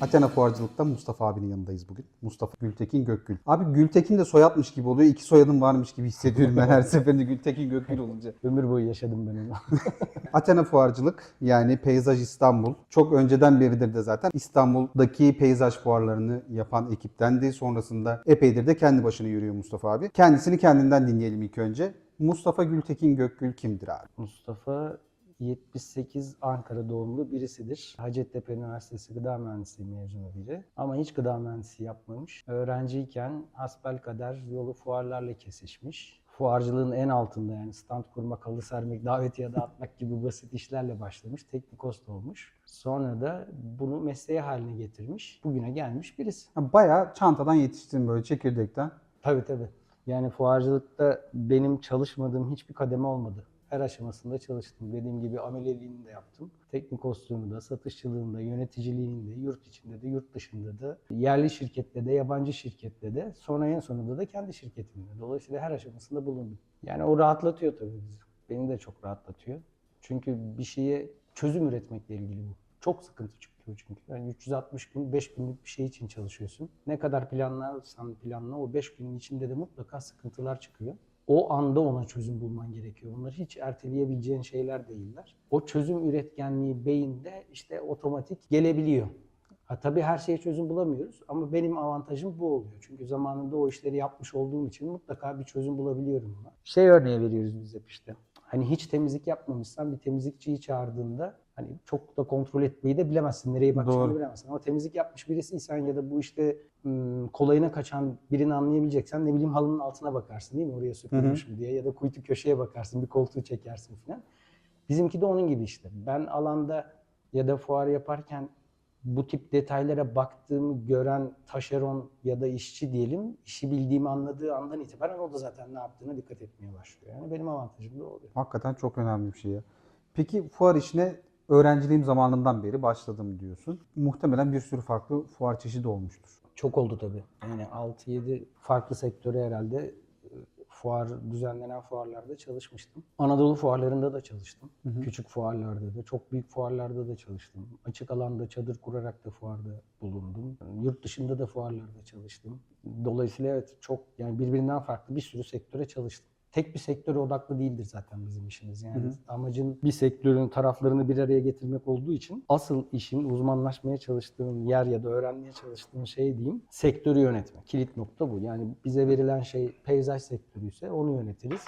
Athena Fuarcılık'ta Mustafa abinin yanındayız bugün. Mustafa Gültekin Gökgül. Abi Gültekin de soyatmış gibi oluyor. İki soyadım varmış gibi hissediyorum ben her seferinde Gültekin Gökgül olunca. Ömür boyu yaşadım ben onu. Athena Fuarcılık yani Peyzaj İstanbul. Çok önceden beridir de zaten İstanbul'daki peyzaj fuarlarını yapan ekiptendi. Sonrasında epeydir de kendi başına yürüyor Mustafa abi. Kendisini kendinden dinleyelim ilk önce. Mustafa Gültekin Gökgül kimdir abi? Mustafa 78 Ankara doğumlu birisidir. Hacettepe Üniversitesi Gıda Mühendisliği mezunu biri. Ama hiç gıda mühendisliği yapmamış. Öğrenciyken hasbelkader yolu fuarlarla kesişmiş. Fuarcılığın en altında yani stand kurmak, halı sermek, davetiye dağıtmak gibi basit işlerle başlamış. Teknikost olmuş. Sonra da bunu mesleği haline getirmiş. Bugüne gelmiş birisi. Ha, Bayağı çantadan yetiştin böyle çekirdekten. Tabii tabii. Yani fuarcılıkta benim çalışmadığım hiçbir kademe olmadı. Her aşamasında çalıştım. Dediğim gibi ameliyeliğini de yaptım. Teknik kostümü de, satışçılığını da, yöneticiliğini de, yurt içinde de, yurt dışında da, yerli şirkette de, yabancı şirkette de, sonra en sonunda da kendi şirketimde. Dolayısıyla her aşamasında bulundum. Yani o rahatlatıyor tabii bizi. Beni de çok rahatlatıyor. Çünkü bir şeye çözüm üretmekle ilgili bu. Çok sıkıntı çıkıyor çünkü. Yani 360 gün 5 günlük bir şey için çalışıyorsun. Ne kadar planlarsan planla o 5 günün içinde de mutlaka sıkıntılar çıkıyor. O anda ona çözüm bulman gerekiyor. Onlar hiç erteleyebileceğin şeyler değiller. O çözüm üretkenliği beyinde işte otomatik gelebiliyor. Ha, tabii her şeye çözüm bulamıyoruz ama benim avantajım bu oluyor. Çünkü zamanında o işleri yapmış olduğum için mutlaka bir çözüm bulabiliyorum buna. Şey örneği veriyoruz biz hep işte. Hani hiç temizlik yapmamışsan bir temizlikçiyi çağırdığında hani çok da kontrol etmeyi de bilemezsin. Nereye bakacağını Doğru. bilemezsin. Ama temizlik yapmış birisiysen ya da bu işte ım, kolayına kaçan birini anlayabileceksen ne bileyim halının altına bakarsın değil mi? Oraya süpürmüş mü diye ya da kuytu köşeye bakarsın bir koltuğu çekersin falan. Bizimki de onun gibi işte. Ben alanda ya da fuar yaparken bu tip detaylara baktığımı gören taşeron ya da işçi diyelim, işi bildiğimi anladığı andan itibaren o da zaten ne yaptığına dikkat etmeye başlıyor. Yani benim avantajım da oluyor. Hakikaten çok önemli bir şey ya. Peki fuar işine öğrenciliğim zamanından beri başladım diyorsun. Muhtemelen bir sürü farklı fuar çeşidi olmuştur. Çok oldu tabii. Yani 6-7 farklı sektöre herhalde e, fuar düzenlenen fuarlarda çalışmıştım. Anadolu fuarlarında da çalıştım. Küçük fuarlarda da, çok büyük fuarlarda da çalıştım. Açık alanda çadır kurarak da fuarda bulundum. Yurt dışında da fuarlarda çalıştım. Dolayısıyla evet çok yani birbirinden farklı bir sürü sektöre çalıştım. Tek bir sektöre odaklı değildir zaten bizim işimiz. Yani amacın bir sektörün taraflarını bir araya getirmek olduğu için asıl işim uzmanlaşmaya çalıştığım yer ya da öğrenmeye çalıştığım şey diyeyim sektörü yönetmek. Kilit nokta bu. Yani bize verilen şey peyzaj sektörü ise onu yönetiriz.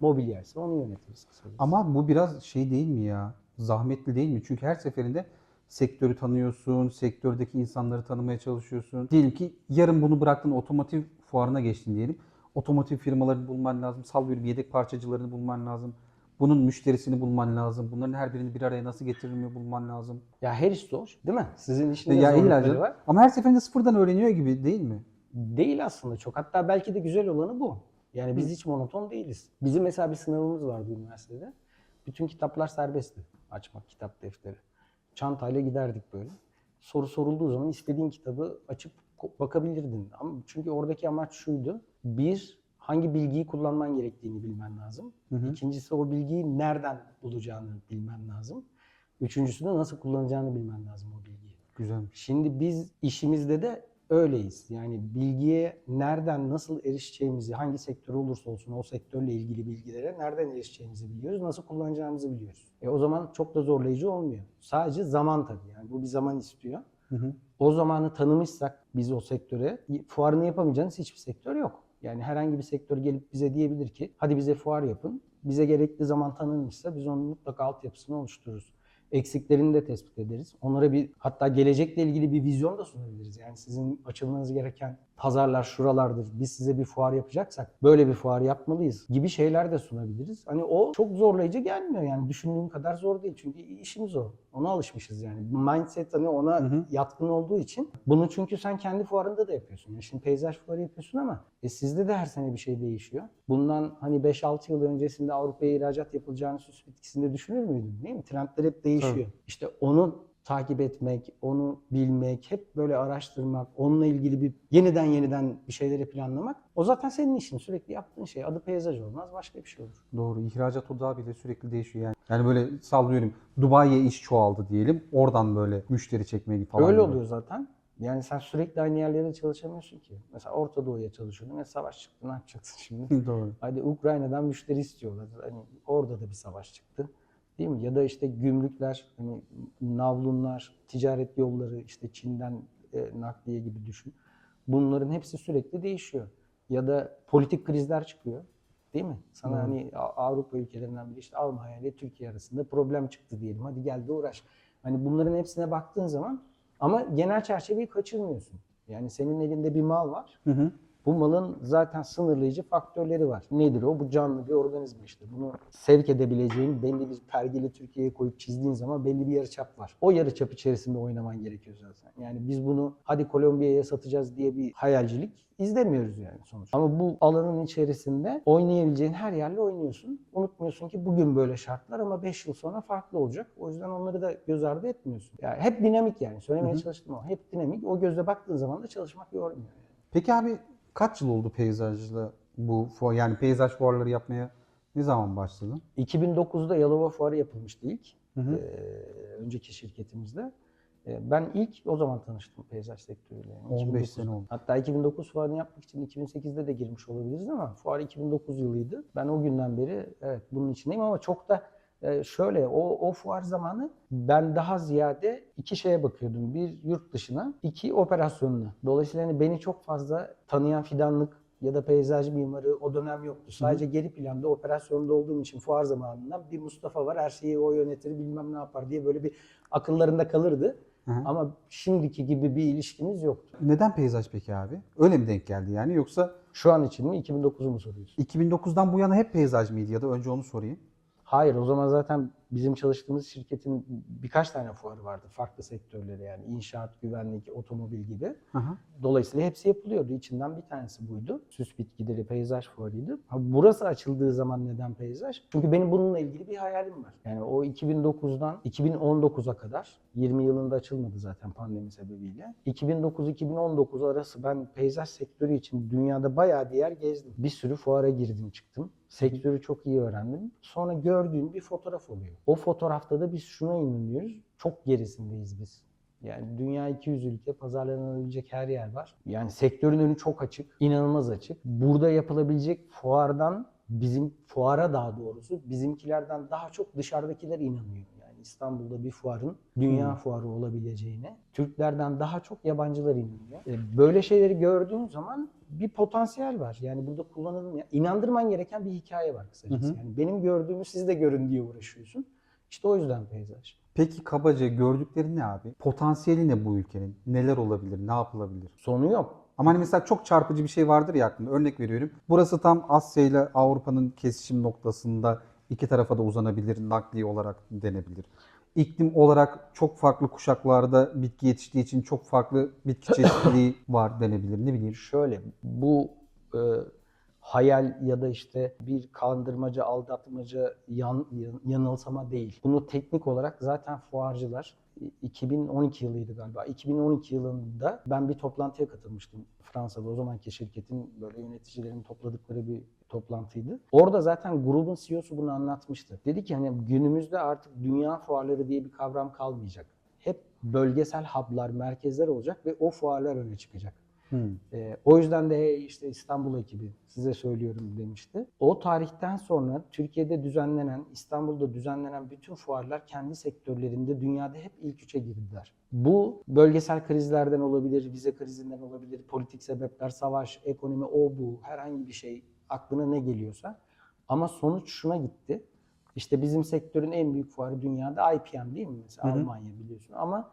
Mobilya ise onu yönetiriz. kısacası. Ama bu biraz şey değil mi ya? Zahmetli değil mi? Çünkü her seferinde sektörü tanıyorsun, sektördeki insanları tanımaya çalışıyorsun. Diyelim ki yarın bunu bıraktın otomotiv fuarına geçtin diyelim. Otomotiv firmalarını bulman lazım. Sal bir yedek parçacılarını bulman lazım. Bunun müşterisini bulman lazım. Bunların her birini bir araya nasıl getirilmiyor bulman lazım. Ya her iş zor değil mi? Sizin işinizde Ya zorlukları var. Ama her seferinde sıfırdan öğreniyor gibi değil mi? Değil aslında çok. Hatta belki de güzel olanı bu. Yani biz hiç monoton değiliz. Bizim mesela bir sınavımız vardı üniversitede. Bütün kitaplar serbestti. Açmak kitap defteri. Çantayla giderdik böyle. Soru sorulduğu zaman istediğin kitabı açıp bakabilirdin. Ama çünkü oradaki amaç şuydu. Bir, hangi bilgiyi kullanman gerektiğini bilmen lazım. İkincisi o bilgiyi nereden bulacağını bilmen lazım. Üçüncüsü de nasıl kullanacağını bilmen lazım o bilgiyi. Güzel. Şimdi biz işimizde de öyleyiz. Yani bilgiye nereden nasıl erişeceğimizi, hangi sektör olursa olsun o sektörle ilgili bilgilere nereden erişeceğimizi biliyoruz, nasıl kullanacağımızı biliyoruz. E o zaman çok da zorlayıcı olmuyor. Sadece zaman tabii yani bu bir zaman istiyor. O zamanı tanımışsak biz o sektöre fuarını yapamayacağınız hiçbir sektör yok. Yani herhangi bir sektör gelip bize diyebilir ki hadi bize fuar yapın. Bize gerekli zaman tanınmışsa biz onun mutlaka altyapısını oluştururuz. Eksiklerini de tespit ederiz. Onlara bir hatta gelecekle ilgili bir vizyon da sunabiliriz. Yani sizin açılmanız gereken pazarlar şuralardır. Biz size bir fuar yapacaksak böyle bir fuar yapmalıyız gibi şeyler de sunabiliriz. Hani o çok zorlayıcı gelmiyor yani düşündüğün kadar zor değil. Çünkü işimiz o. Ona alışmışız yani. Mindset hani ona yatkın olduğu için. Bunu çünkü sen kendi fuarında da yapıyorsun. Yani şimdi peyzaj fuarı yapıyorsun ama e sizde de her sene bir şey değişiyor. Bundan hani 5-6 yıl öncesinde Avrupa'ya ihracat yapılacağını süs bitkisinde düşünür müydün? Değil mi? Trendler hep değişiyor. İşte onu takip etmek, onu bilmek, hep böyle araştırmak, onunla ilgili bir yeniden yeniden bir şeyleri planlamak. O zaten senin işin, sürekli yaptığın şey. Adı peyzaj olmaz, başka bir şey olur. Doğru. ihracat odağı bile sürekli değişiyor yani. Yani böyle sallıyorum. Dubai'ye iş çoğaldı diyelim. Oradan böyle müşteri çekmeyi falan. Öyle oluyor zaten. Yani sen sürekli aynı yerlerde çalışamıyorsun ki. Mesela Orta Doğu'ya çalışıyordun ve savaş çıktı. Ne yapacaksın şimdi? Doğru. Hadi Ukrayna'dan müşteri istiyorlar. Hani orada da bir savaş çıktı. Değil mi? Ya da işte gümrükler, hani navlunlar, ticaret yolları, işte Çin'den e, nakliye gibi düşün. Bunların hepsi sürekli değişiyor. Ya da politik krizler çıkıyor. Değil mi? Sana Hı. hani Avrupa ülkelerinden biri işte Almanya ile Türkiye arasında problem çıktı diyelim. Hadi gel de uğraş. Hani bunların hepsine baktığın zaman ama genel çerçeveyi kaçırmıyorsun. Yani senin elinde bir mal var. Hı hı. Bu malın zaten sınırlayıcı faktörleri var. Nedir o? Bu canlı bir organizma işte. Bunu sevk edebileceğin belli bir pergeli Türkiye'ye koyup çizdiğin zaman belli bir yarıçap var. O yarıçap içerisinde oynaman gerekiyor zaten. Yani biz bunu hadi Kolombiya'ya satacağız diye bir hayalcilik izlemiyoruz yani sonuçta. Ama bu alanın içerisinde oynayabileceğin her yerle oynuyorsun. Unutmuyorsun ki bugün böyle şartlar ama 5 yıl sonra farklı olacak. O yüzden onları da göz ardı etmiyorsun. Yani hep dinamik yani. Söylemeye Hı hı. çalıştım ama hep dinamik. O gözle baktığın zaman da çalışmak yormuyor. Yani. Peki abi kaç yıl oldu peyzajla bu fuar yani peyzaj fuarları yapmaya ne zaman başladın? 2009'da Yalova Fuarı yapılmıştı ilk. Hı hı. Ee, önceki şirketimizde. Ee, ben ilk o zaman tanıştım peyzaj sektörüyle. Yani 15 2009. sene oldu. Hatta 2009 fuarını yapmak için 2008'de de girmiş olabiliriz ama fuar 2009 yılıydı. Ben o günden beri evet bunun içindeyim ama çok da e, şöyle o, o fuar zamanı ben daha ziyade iki şeye bakıyordum. Bir yurt dışına, iki operasyonuna. Dolayısıyla hani beni çok fazla tanıyan fidanlık ya da peyzaj mimarı o dönem yoktu. Sadece geri planda operasyonda olduğum için fuar zamanında bir Mustafa var her şeyi o yönetir bilmem ne yapar diye böyle bir akıllarında kalırdı. Hı hı. Ama şimdiki gibi bir ilişkimiz yoktu. Neden peyzaj peki abi? Öyle mi denk geldi yani yoksa Şu an için mi 2009'u mu soruyorsun? 2009'dan bu yana hep peyzaj mıydı ya da önce onu sorayım. Hayır o zaman zaten bizim çalıştığımız şirketin birkaç tane fuarı vardı. Farklı sektörleri yani inşaat, güvenlik, otomobil gibi. Hı. Dolayısıyla hepsi yapılıyordu. İçinden bir tanesi buydu. Süs bitkileri, peyzaj fuarıydı. Ha, burası açıldığı zaman neden peyzaj? Çünkü benim bununla ilgili bir hayalim var. Yani o 2009'dan 2019'a kadar, 20 yılında açılmadı zaten pandemi sebebiyle. 2009-2019 arası ben peyzaj sektörü için dünyada bayağı bir yer gezdim. Bir sürü fuara girdim çıktım. Sektörü çok iyi öğrendim. Sonra gördüğüm bir fotoğraf oluyor. O fotoğrafta da biz şuna inanıyoruz. Çok gerisindeyiz biz. Yani dünya 200 ülke, pazarlanabilecek her yer var. Yani sektörün önü çok açık, inanılmaz açık. Burada yapılabilecek fuardan, bizim fuara daha doğrusu, bizimkilerden daha çok dışarıdakiler inanıyor. Yani İstanbul'da bir fuarın dünya Hmm. fuarı olabileceğine, Türklerden daha çok yabancılar inanıyor. E, Böyle şeyleri gördüğün zaman bir potansiyel var. Yani burada kullanılmayan, inandırman gereken bir hikaye var kısacası. Hı hı. Yani benim gördüğümü siz de görün diye uğraşıyorsun. İşte o yüzden peyzaj. Peki kabaca gördükleri ne abi? Potansiyeli ne bu ülkenin? Neler olabilir? Ne yapılabilir? Sonu yok. Ama hani mesela çok çarpıcı bir şey vardır ya aklımda. Örnek veriyorum. Burası tam Asya ile Avrupa'nın kesişim noktasında iki tarafa da uzanabilir, nakliye olarak denebilir. İklim olarak çok farklı kuşaklarda bitki yetiştiği için çok farklı bitki çeşitliliği var denebilir. Ne bileyim. Şöyle bu e, hayal ya da işte bir kandırmaca, aldatmaca, yan, yan- yanılsama değil. Bunu teknik olarak zaten fuarcılar 2012 yılıydı galiba. 2012 yılında ben bir toplantıya katılmıştım Fransa'da. O zamanki şirketin böyle yöneticilerin topladıkları bir toplantıydı. Orada zaten grubun CEO'su bunu anlatmıştı. Dedi ki hani günümüzde artık dünya fuarları diye bir kavram kalmayacak. Hep bölgesel hub'lar, merkezler olacak ve o fuarlar öne çıkacak. Hmm. Ee, o yüzden de işte İstanbul ekibi size söylüyorum demişti. O tarihten sonra Türkiye'de düzenlenen, İstanbul'da düzenlenen bütün fuarlar kendi sektörlerinde dünyada hep ilk üçe girdiler. Bu bölgesel krizlerden olabilir, vize krizinden olabilir, politik sebepler, savaş, ekonomi, o bu, herhangi bir şey aklına ne geliyorsa. Ama sonuç şuna gitti. İşte bizim sektörün en büyük fuarı dünyada IPM değil mi? Mesela Hı hı. Almanya biliyorsun ama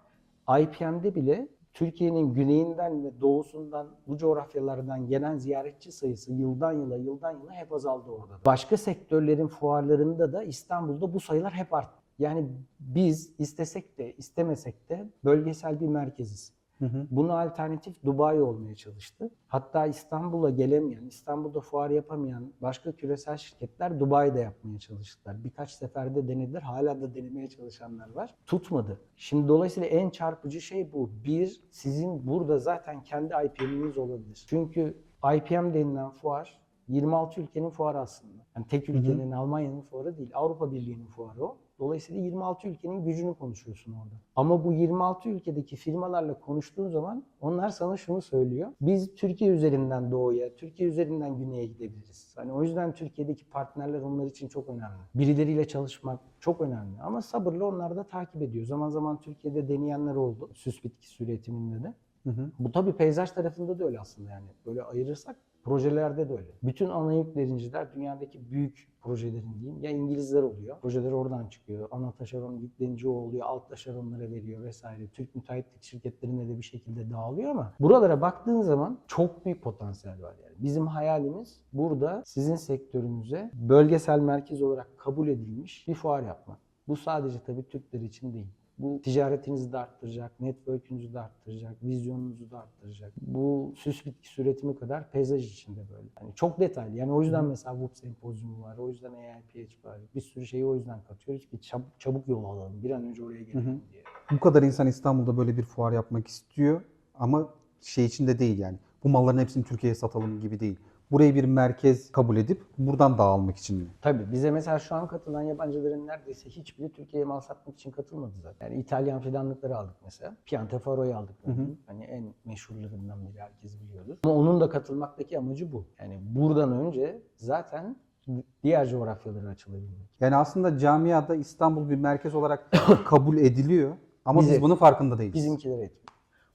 IPM'de bile Türkiye'nin güneyinden ve doğusundan bu coğrafyalardan gelen ziyaretçi sayısı yıldan yıla yıldan yıla hep azaldı orada. da. Başka sektörlerin fuarlarında da İstanbul'da bu sayılar hep arttı. Yani biz istesek de istemesek de bölgesel bir merkeziz. Hı hı. Buna alternatif Dubai olmaya çalıştı. Hatta İstanbul'a gelemeyen, İstanbul'da fuar yapamayan başka küresel şirketler Dubai'de yapmaya çalıştılar. Birkaç seferde denediler. Hala da denemeye çalışanlar var. Tutmadı. Şimdi dolayısıyla en çarpıcı şey bu. Bir, sizin burada zaten kendi IPM'iniz olabilir. Çünkü IPM denilen fuar 26 ülkenin fuarı aslında. Yani tek ülkenin, Almanya'nın fuarı değil. Avrupa Birliği'nin fuarı o. Dolayısıyla 26 ülkenin gücünü konuşuyorsun orada. Ama bu 26 ülkedeki firmalarla konuştuğun zaman onlar sana şunu söylüyor. Biz Türkiye üzerinden doğuya, Türkiye üzerinden güneye gidebiliriz. Hani o yüzden Türkiye'deki partnerler onlar için çok önemli. Birileriyle çalışmak çok önemli. Ama sabırla onlar da takip ediyor. Zaman zaman Türkiye'de deneyenler oldu. Süs bitkisi üretiminde de. Hı hı. Bu tabii peyzaj tarafında da öyle aslında yani. Böyle ayırırsak projelerde de öyle. Bütün ana yükleniciler dünyadaki büyük projelerin diyeyim ya İngilizler oluyor. Projeler oradan çıkıyor. Ana taşeron yüklenici oluyor. Alt taşeronlara veriyor vesaire. Türk müteahhitlik şirketlerine de bir şekilde dağılıyor ama buralara baktığın zaman çok büyük potansiyel var yani. Bizim hayalimiz burada sizin sektörünüze bölgesel merkez olarak kabul edilmiş bir fuar yapmak. Bu sadece tabii Türkler için değil. Bu ticaretinizi de arttıracak, network'ünüzü de arttıracak, vizyonunuzu da arttıracak. Bu süs bitkisi üretimi kadar peyzaj içinde böyle. Yani çok detaylı. Yani o yüzden mesela WUP sempozyumu var, o yüzden AIPH var. Bir sürü şeyi o yüzden katıyoruz ki çab- çabuk yol alalım, bir an önce oraya gelelim diye. Bu kadar insan İstanbul'da böyle bir fuar yapmak istiyor ama şey içinde değil yani. Bu malların hepsini Türkiye'ye satalım gibi değil. Burayı bir merkez kabul edip buradan dağılmak için mi? Tabii bize mesela şu an katılan yabancıların neredeyse hiçbiri Türkiye'ye mal satmak için katılmadı zaten. Yani İtalyan fidanlıkları aldık mesela. Piantafaro'yu aldık. örneğin. Hani en meşhurlarından biri herkes biliyordur. Ama onun da katılmaktaki amacı bu. Yani buradan önce zaten diğer coğrafyalara açılabilmek. Yani aslında camiada İstanbul bir merkez olarak kabul ediliyor ama Bize- biz bunun farkında değiliz. Bizimkiler etmiyor.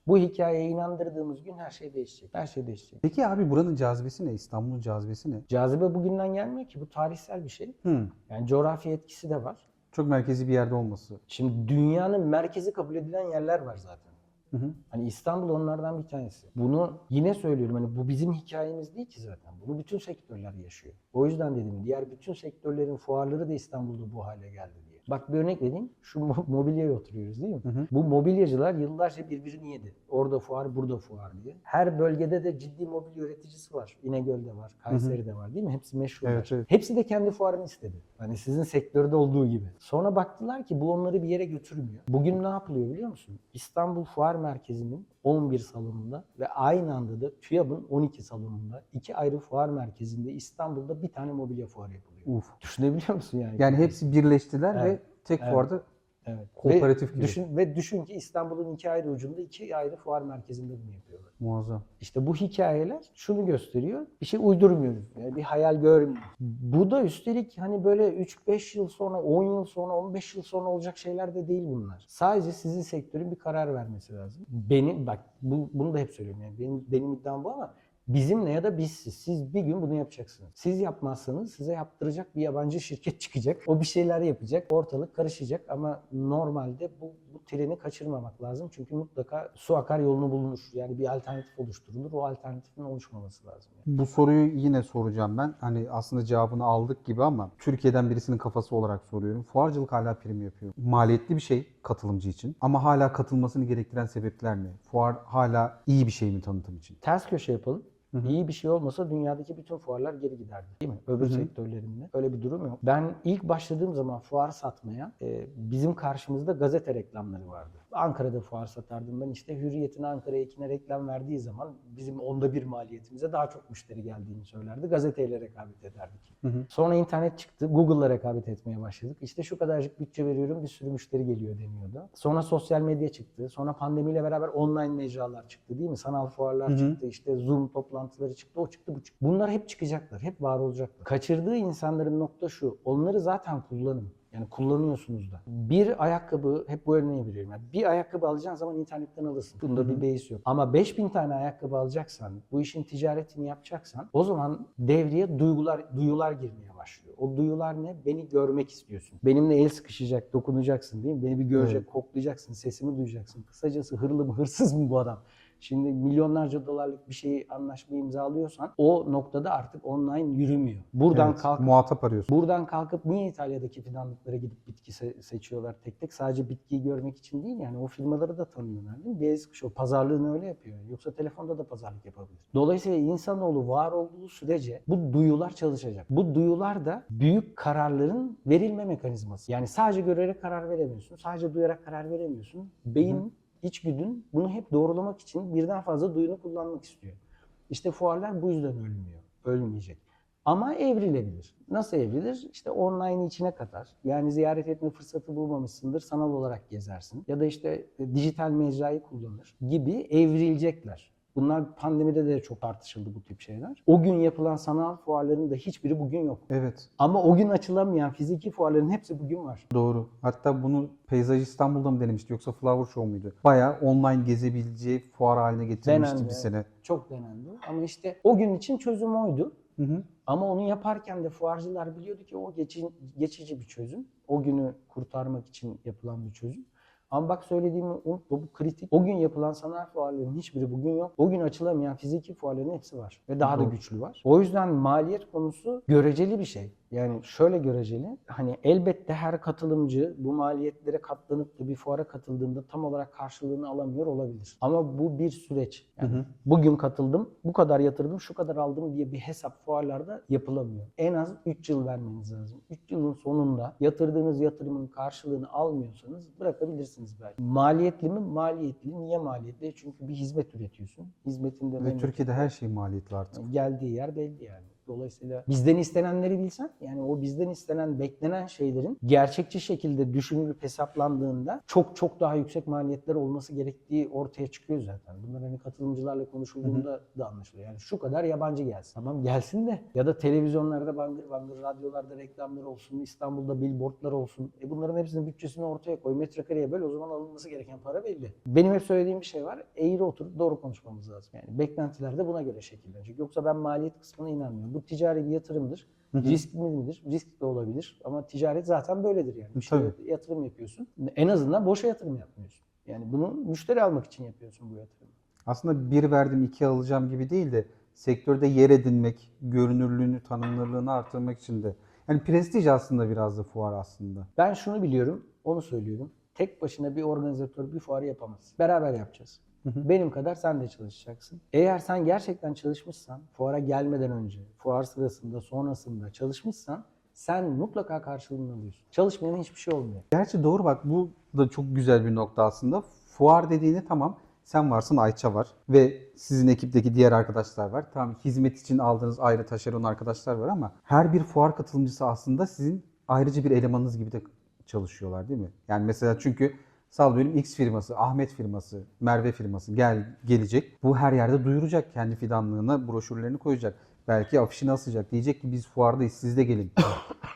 Bu hikayeye inandırdığımız gün her şey değişecek. Her şey değişecek. Peki abi buranın cazibesi ne? İstanbul'un cazibesi ne? Cazibe bugünden gelmiyor ki. Bu tarihsel bir şey. Hı. Yani coğrafi etkisi de var. Çok merkezi bir yerde olması. Şimdi dünyanın merkezi kabul edilen yerler var zaten. Hı hı. Hani İstanbul onlardan bir tanesi. Bunu yine söylüyorum hani bu bizim hikayemiz değil ki zaten. Bunu bütün sektörler yaşıyor. O yüzden dedim diğer bütün sektörlerin fuarları da İstanbul'da bu hale geldi diye. Bak bir örnek vereyim. Şu mo- mobilyaya oturuyoruz değil mi? Hı hı. Bu mobilyacılar yıllarca birbirini yedi. Orada fuar, burada fuar diye. Her bölgede de ciddi mobilya üreticisi var. İnegöl'de var, Kayseri'de var değil mi? Hepsi meşhurlar. Evet, evet. Hepsi de kendi fuarını istedi. Hani sizin sektörde olduğu gibi. Sonra baktılar ki bu onları bir yere götürmüyor. Bugün ne yapılıyor biliyor musun? İstanbul Fuar Merkezi'nin 11 salonunda ve aynı anda da TÜYAB'ın 12 salonunda iki ayrı fuar merkezinde İstanbul'da bir tane mobilya fuarı yapılıyor. Uf. Düşünebiliyor musun yani? Yani hepsi birleştiler Evet. ve tek Evet. fuarda evet. kooperatif ve gibi. Düşün, ve düşün ki İstanbul'un iki ayrı ucunda iki ayrı fuar merkezinde bunu yapıyorlar. muazzam. İşte bu hikayeler şunu gösteriyor. Bir şey uydurmuyoruz. Yani bir hayal görmüyoruz. Bu da üstelik hani böyle 3-5 yıl sonra, 10 yıl sonra, 15 yıl sonra olacak şeyler de değil bunlar. Sadece sizin sektörün bir karar vermesi lazım. Benim bak bu, bunu da hep söylüyorum yani benim benim iddiam bu ama Bizimle ya da bizsiz. Siz bir gün bunu yapacaksınız. Siz yapmazsanız size yaptıracak bir yabancı şirket çıkacak. O bir şeyler yapacak. Ortalık karışacak ama normalde bu, bu treni kaçırmamak lazım. Çünkü mutlaka su akar yolunu bulunur. Yani bir alternatif oluşturulur. O alternatifin oluşmaması lazım. Yani. Bu soruyu yine soracağım ben. Hani aslında cevabını aldık gibi ama Türkiye'den birisinin kafası olarak soruyorum. Fuarcılık hala prim yapıyor. Maliyetli bir şey katılımcı için ama hala katılmasını gerektiren sebepler ne? Fuar hala iyi bir şey mi tanıtım için? Ters köşe yapalım. Hı hı. İyi bir şey olmasa dünyadaki bütün fuarlar geri giderdi. Değil mi? Öbür Hı hı. sektörlerinde. Öyle bir durum yok. Ben ilk başladığım zaman fuar satmaya e, bizim karşımızda gazete reklamları vardı. Ankara'da fuar satardım ben işte Hürriyet'in Ankara ekine reklam verdiği zaman bizim onda bir maliyetimize daha çok müşteri geldiğini söylerdi. Gazeteyle rekabet ederdik. Hı hı. Sonra internet çıktı. Google'la rekabet etmeye başladık. İşte şu kadarcık bütçe veriyorum bir sürü müşteri geliyor deniyordu. Sonra sosyal medya çıktı. Sonra pandemiyle beraber online mecralar çıktı değil mi? Sanal fuarlar Hı hı. çıktı. İşte Zoom toplantıları çıktı. O çıktı bu çıktı. Bunlar hep çıkacaklar. Hep var olacaklar. Kaçırdığı insanların nokta şu. Onları zaten kullanın. Yani kullanıyorsunuz da. Bir ayakkabı, hep bu örneği veriyorum. Yani bir ayakkabı alacağın zaman internetten alırsın. Bunda bir beis yok. Ama 5000 tane ayakkabı alacaksan, bu işin ticaretini yapacaksan o zaman devreye duygular duyular girmeye başlıyor. O duyular ne? Beni görmek istiyorsun. Benimle el sıkışacak, dokunacaksın değil mi? Beni bir görecek, koklayacaksın, sesimi duyacaksın. Kısacası hırlı mı, hırsız mı bu adam? Şimdi milyonlarca dolarlık bir şeyi anlaşma imzalıyorsan o noktada artık online yürümüyor. Buradan Evet, kalkıp muhatap arıyorsun. Buradan kalkıp niye İtalya'daki fidanlıklara gidip bitki se- seçiyorlar tek tek? Sadece bitkiyi görmek için değil yani o firmaları da tanıyorlar değil mi? Kuş o pazarlığını öyle yapıyor. Yoksa telefonda da pazarlık yapabilir. Dolayısıyla insanoğlu var olduğu sürece bu duyular çalışacak. Bu duyular da büyük kararların verilme mekanizması. Yani sadece görerek karar veremiyorsun. Sadece duyarak karar veremiyorsun. Beyin, içgüdün bunu hep doğrulamak için birden fazla duyunu kullanmak istiyor. İşte fuarlar bu yüzden ölmüyor. Ölmeyecek. Ama evrilebilir. Nasıl evrilir? İşte online içine katar. Yani ziyaret etme fırsatı bulmamışsındır, sanal olarak gezersin. Ya da işte e, dijital mecrayı kullanır gibi evrilecekler. Bunlar pandemide de çok tartışıldı bu tip şeyler. O gün yapılan sanal fuarların da hiçbiri bugün yok. Evet. Ama o gün açılamayan fiziki fuarların hepsi bugün var. Doğru. Hatta bunu Peyzaj İstanbul'da mı denemişti yoksa Flower Show muydu? Bayağı online gezebileceği fuar haline getirmişti Denendi, bir sene. Çok denendi. Ama işte o gün için çözüm oydu. Hı hı. Ama onu yaparken de fuarcılar biliyordu ki o geçici, geçici bir çözüm. O günü kurtarmak için yapılan bir çözüm. Ama bak söylediğimi unutma bu kritik. O gün yapılan sanal fuarların hiçbiri bugün yok. O gün açılamayan fiziki fuarların hepsi var. Ve daha da Doğru. güçlü var. O yüzden maliyet konusu göreceli bir şey. Yani şöyle göreceli. Hani elbette her katılımcı bu maliyetlere katlanıp da bir fuara katıldığında tam olarak karşılığını alamıyor olabilir. Ama bu bir süreç. Yani bugün katıldım, bu kadar yatırdım, şu kadar aldım diye bir hesap fuarlarda yapılamıyor. En az 3 yıl vermeniz lazım. 3 yılın sonunda yatırdığınız yatırımın karşılığını almıyorsanız bırakabilirsiniz belki. Maliyetli mi? Maliyetli. Niye maliyetli? Çünkü bir hizmet üretiyorsun. Hizmetinde Ve Türkiye'de her şey maliyetli artık. geldiği yer belli yani. Dolayısıyla bizden istenenleri bilsen yani o bizden istenen beklenen şeylerin gerçekçi şekilde düşünülüp hesaplandığında çok çok daha yüksek maliyetler olması gerektiği ortaya çıkıyor zaten. Bunlar hani katılımcılarla konuşulduğunda da anlaşılıyor. Yani şu kadar yabancı gelsin. Tamam gelsin de ya da televizyonlarda bangır bangır radyolarda reklamlar olsun, İstanbul'da billboardlar olsun. E bunların hepsinin bütçesini ortaya koy. Metrekareye böl o zaman alınması gereken para belli. Benim hep söylediğim bir şey var. Eğri oturup doğru konuşmamız lazım. Yani beklentiler de buna göre şekillenecek. Yoksa ben maliyet kısmına inanmıyorum. Bu ticari bir yatırımdır. Riskli midir? Risk de olabilir. Ama ticaret zaten böyledir yani. Bir şeye yatırım yapıyorsun. En azından boşa yatırım yapmıyorsun. Yani bunu müşteri almak için yapıyorsun bu yatırımı. Aslında bir verdim iki alacağım gibi değil de sektörde yer edinmek, görünürlüğünü, tanınırlığını artırmak için de. Yani prestij aslında biraz da fuar aslında. Ben şunu biliyorum, onu söylüyorum. Tek başına bir organizatör bir fuarı yapamaz. Beraber yapacağız. Benim kadar sen de çalışacaksın. Eğer sen gerçekten çalışmışsan, fuara gelmeden önce, fuar sırasında, sonrasında çalışmışsan sen mutlaka karşılığını alıyorsun. Çalışmayan hiçbir şey olmuyor. Gerçi doğru bak bu da çok güzel bir nokta aslında. Fuar dediğini tamam sen varsın Ayça var ve sizin ekipteki diğer arkadaşlar var. Tamam hizmet için aldığınız ayrı taşeron arkadaşlar var ama her bir fuar katılımcısı aslında sizin ayrıca bir elemanınız gibi de çalışıyorlar değil mi? Yani mesela çünkü sallıyorum X firması, Ahmet firması, Merve firması gel gelecek. Bu her yerde duyuracak kendi fidanlığına broşürlerini koyacak. Belki afişini asacak. Diyecek ki biz fuardayız siz de gelin.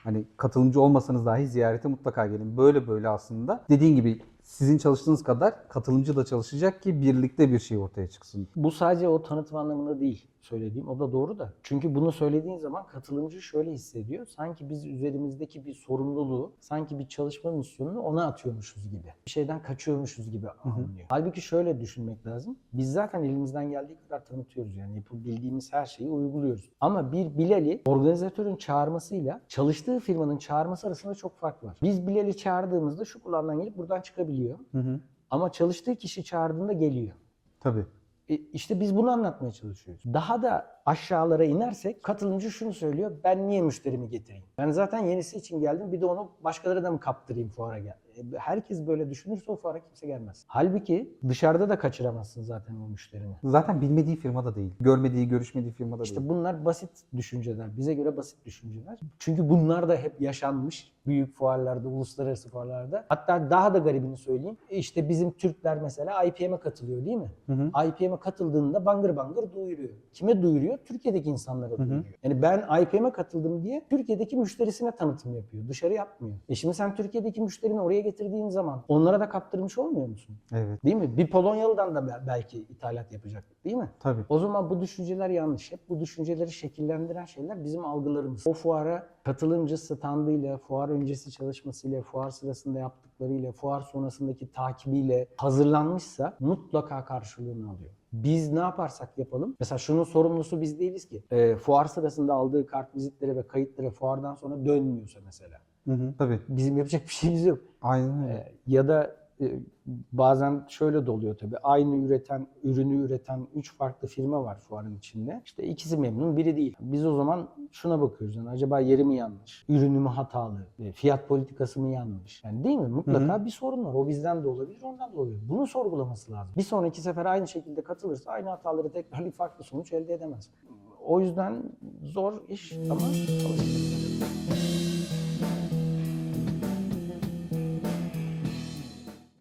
Hani katılımcı olmasanız dahi ziyarete mutlaka gelin. Böyle böyle aslında. Dediğin gibi sizin çalıştığınız kadar katılımcı da çalışacak ki birlikte bir şey ortaya çıksın. Bu sadece o tanıtım anlamında değil söylediğim. O da doğru da. Çünkü bunu söylediğin zaman katılımcı şöyle hissediyor. Sanki biz üzerimizdeki bir sorumluluğu, sanki bir çalışma misyonunu ona atıyormuşuz gibi. Bir şeyden kaçıyormuşuz gibi anlıyor. Halbuki şöyle düşünmek lazım. Biz zaten elimizden geldiği kadar tanıtıyoruz. Yani yapabildiğimiz her şeyi uyguluyoruz. Ama bir Bilal'i organizatörün çağırmasıyla çalıştığı firmanın çağırması arasında çok fark var. Biz Bilal'i çağırdığımızda şu kulağından gelip buradan çıkabiliyor. Hı hı. Ama çalıştığı kişi çağırdığında geliyor. Tabii. E, işte biz bunu anlatmaya çalışıyoruz. Daha da aşağılara inersek katılımcı şunu söylüyor. Ben niye müşterimi getireyim? Ben zaten yenisi için geldim. Bir de onu başkaları da mı kaptırayım fuara gel. E, Herkes böyle düşünürse o fuara kimse gelmez. Halbuki dışarıda da kaçıramazsın zaten o müşterini. Zaten bilmediği firma da değil. Görmediği, görüşmediği firma da değil. İşte bunlar basit düşünceler. Bize göre basit düşünceler. Çünkü bunlar da hep yaşanmış büyük fuarlarda, uluslararası fuarlarda. Hatta daha da garibini söyleyeyim. İşte bizim Türkler mesela IPM'e katılıyor değil mi? Hı hı. IPM'e katıldığında bangır bangır duyuruyor. Kime duyuruyor? Türkiye'deki insanlara duyuruyor. Yani ben IPM'e katıldım diye Türkiye'deki müşterisine tanıtım yapıyor. Dışarı yapmıyor. E şimdi sen Türkiye'deki müşterini oraya getirdiğin zaman onlara da kaptırmış olmuyor musun? Evet. Değil mi? Bir Polonyalı'dan da bel- belki ithalat yapacak. Değil mi? Tabii. O zaman bu düşünceler yanlış. Hep bu düşünceleri şekillendiren şeyler bizim algılarımız. O fuara katılımcı standıyla, fuar öncesi çalışmasıyla, fuar sırasında yaptıklarıyla, fuar sonrasındaki takibiyle hazırlanmışsa mutlaka karşılığını alıyor. Biz ne yaparsak yapalım. Mesela şunun sorumlusu biz değiliz ki. Ee, fuar sırasında aldığı kart vizitlere ve kayıtlara fuardan sonra dönmüyorsa mesela. Hı hı. Tabii. Bizim yapacak bir şeyimiz yok. Aynen öyle. Ee, ya da e, bazen şöyle de oluyor tabii. Aynı üreten, ürünü üreten 3 farklı firma var fuarın içinde. İşte ikisi memnun, biri değil. Biz o zaman şuna bakıyoruz. Yani acaba yeri mi yanlış? Ürünü mü hatalı? E, Fiyat politikası mı yanlış? Yani değil mi? Mutlaka bir sorun var. O bizden de olabilir, ondan da olabilir. Bunu sorgulaması lazım. Bir sonraki sefer aynı şekilde katılırsa aynı hataları tekrarlayıp farklı sonuç elde edemez. O yüzden zor iş ama çalışmak lazım.